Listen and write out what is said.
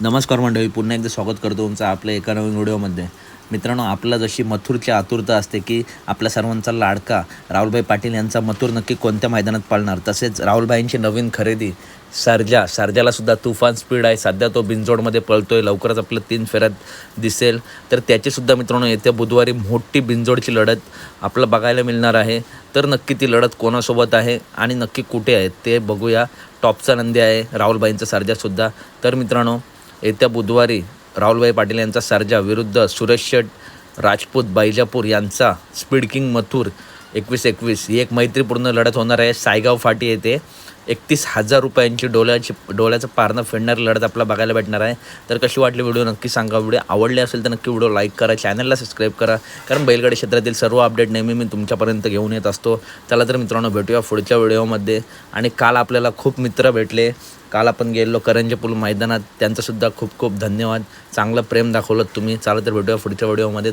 नमस्कार मंडळी पुन्हा एकदा स्वागत करतो तुमचं आपल्या एका नवीन व्हिडिओमध्ये. मित्रांनो आपला जशी मथुरची आतुरता असते की आपल्या सर्वांचा लाडका राहुलभाई पाटील यांचा मथुर नक्की कोणत्या मैदानात पाळणार? तसेच राहुलभाईंची नवीन खरेदी सर्जा सर्जाला सुद्धा तुफान स्पीड आहे. सध्या तो बिंजोडमध्ये पळतो आहे लवकरच आपलं तीन फेऱ्यात दिसेल. तर त्याचीसुद्धा मित्रांनो येत्या बुधवारी मोठी बिंजोडची लढत आपल्याला बघायला मिळणार आहे. तर नक्की ती लढत कोणासोबत आहे आणि नक्की कुठे आहे ते बघूया. टॉपचा नंदी आहे राहुलबाईंचा सर्जासुद्धा तर मित्रांनो येत्या बुधवारी राहुलभाई पाटील यांचा सर्जा विरुद्ध सुरेश शेट राजपूत बैजापूर यांचा स्पीड किंग मथुर एकवीस एकवीस. ही एक मैत्रीपूर्ण लढत होणार आहे. सायगाव फाटी येथे एकतीस हजार रुपयांची डोळ्याची डोळ्याचं पारणं फिरणारी लढत आपल्याला बघायला भेटणार आहे. तर कशी वाटली व्हिडिओ? नक्की सांगा. व्हिडिओ आवडले असेल तर नक्की व्हिडिओ लाईक करा चॅनलला सबस्क्राईब करा. कारण बैलगाडी क्षेत्रातील सर्व अपडेट नेहमी मी तुमच्यापर्यंत घेऊन येत असतो. चला तर मित्रांनो भेटूया पुढच्या व्हिडिओमध्ये. आणि काल आपल्याला खूप मित्र भेटले. काल आपण गेलो करंजे पूल मैदानात त्यांचंसुद्धा खूप खूप धन्यवाद. चांगलं प्रेम दाखवलं तुम्ही. चला तर भेटूया पुढच्या व्हिडिओमध्ये.